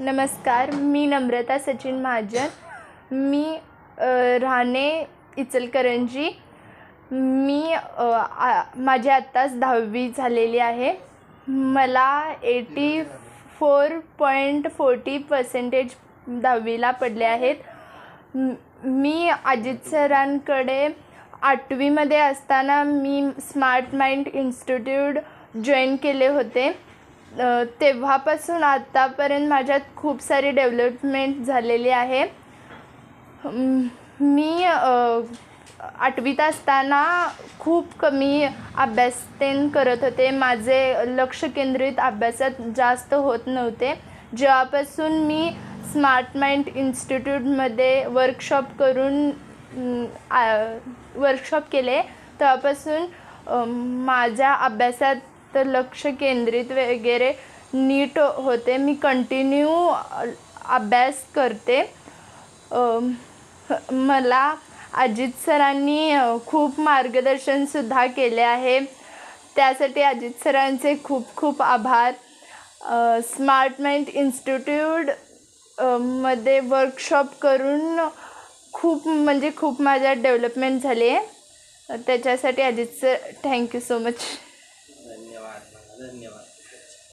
नमस्कार मी नम्रता सचिन महाजन. मी राणे राहणे इचलकरंजी. मी आ माझी आत्ताच दहावी झालेली आहे. मला eighty four point forty percentage दहावीला पडले आहेत. मी अजित सरांकडे आठवीमध्ये असताना मी स्मार्ट माइंड इन्स्टिट्यूट जॉईन केले होते. तेव्हापासून आत्तापर्यंत माझ्यात खूप सारी डेव्हलपमेंट झालेली आहे. मी आठवीत असताना खूप कमी अभ्यासतेन करत होते. माझे लक्ष केंद्रित अभ्यासात जास्त होत नव्हते. जेव्हापासून मी स्मार्ट माइंड इन्स्टिट्यूटमध्ये वर्कशॉप करून वर्कशॉप केले तेव्हापासून माझ्या अभ्यासात तर लक्ष केंद्रित वगैरे नीट होते. मी कंटिन्यू अभ्यास करते. मला अजित सरांनी खूप मार्गदर्शनसुद्धा केले आहे. त्यासाठी अजित सरांचे खूप खूप आभार. स्मार्ट माइंड इन्स्टिट्यूटमध्ये वर्कशॉप करून खूप म्हणजे खूप माझ्या डेव्हलपमेंट झाली. आहे त्याच्यासाठी Ajit sir thank you so much Dari.